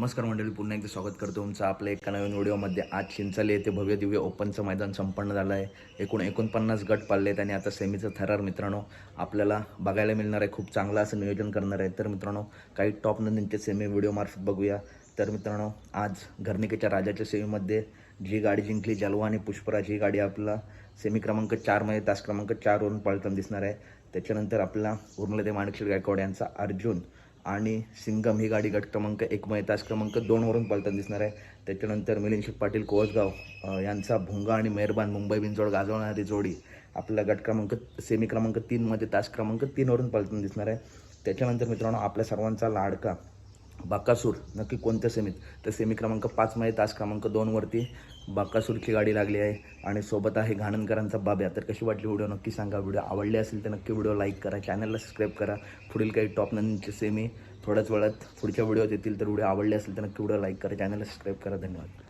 नमस्कार मंडळी पुन्हा एकदा स्वागत करतो तुमचं आपल्या एका नवीन व्हिडिओमध्ये. आज चिंचले येथे भव्य दिव्य ओपनचं मैदान संपन्न झालं आहे. एकूण एकोणपन्नास गट पाळले आहेत आणि आता सेमीचं थरार मित्रांनो आपल्याला बघायला मिळणार आहे. खूप चांगलं असं नियोजन करणार आहे. तर मित्रांनो काही टॉप नंदींचे सेमी व्हिडिओमार्फत बघूया. तर मित्रांनो आज घरनिकेच्या राजाच्या सेमीमध्ये जी गाडी जिंकली जलवा आणि पुष्पराज ही गाडी आपला सेमी क्रमांक चारमध्ये तास क्रमांक चारवरून पळताना दिसणार आहे. त्याच्यानंतर आपला उर्मलदेव ते गायकवाड यांचा अर्जुन आणि सिंगम ही गाडी गट क्रमांक एकमध्ये तास क्रमांक दोनवरून पळताना दिसणार आहे. त्याच्यानंतर मिलिंद पाटील कोसगाव यांचा भुंगा आणि मेहरबान मुंबई बिनजोड गाजवणारी जोडी आपला गट क्रमांक सेमी क्रमांक तीनमध्ये तास क्रमांक तीनवरून पळताना दिसणार आहे. त्याच्यानंतर मित्रांनो आपल्या सर्वांचा लाडका बाकासूर नक्की कोणत्या सेमीत तर सेमी क्रमांक पाचमध्ये तास क्रमांक दोनवरती बाकासूरची गाडी लागली आहे आणि सोबत आहे घाणनकरांचा बाब्या. तर कशी वाटली व्हिडिओ नक्की सांगा. व्हिडिओ आवडले असेल तर नक्की व्हिडिओ लाईक करा. चॅनलला सबस्क्राईब करा. पुढील काही टॉप नंदीचे सेमी थोड्याच वेळात पुढच्या व्हिडिओत येतील. तर व्हिडिओ आवडले असेल तर नक्की व्हिडिओ लाईक करा. चॅनलला सबस्क्राईब करा. धन्यवाद.